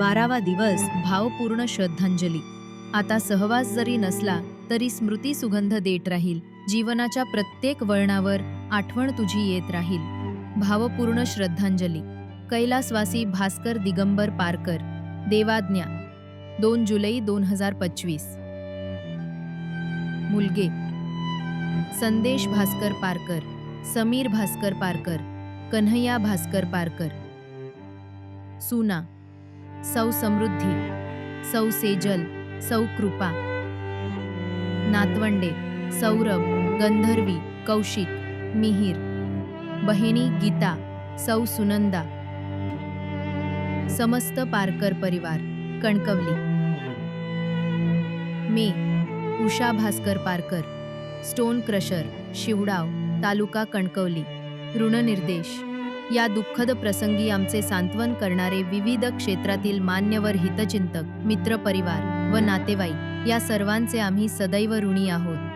बारावा दिवस भावपूर्ण श्रद्धांजली. आता सहवास जरी नसला तरी स्मृती सुगंध देत राहील. जीवनाच्या प्रत्येक वळणावर आठवण तुझी येत राहील. भावपूर्ण श्रद्धांजली. कैलासवासी भास्कर दिगंबर पारकर. देवाज्ञा. दोन जुलै दोन हजार पंचवीस. मुलगे. संदेश भास्कर पारकर. समीर भास्कर पारकर. कन्हैया भास्कर पारकर. सुना. सौ समृद्धी सौ सेजल सौ कृपा. नातवंडे सौरभ गंधर्वी कौशिक मिहीर. बहिणी गीता सौ सुनंदा. समस्त पारकर परिवार कणकवली. मे Usha Bhaskar Parkar. Stone crusher Shivdav taluka Kankavli. ऋणनिर्देश. या दुःखद प्रसंगी आमचे सांत्वन करणारे विविध क्षेत्रातील मान्यवर हितचिंतक मित्रपरिवार व नातेवाईक या सर्वांचे आम्ही सदैव ऋणी आहोत.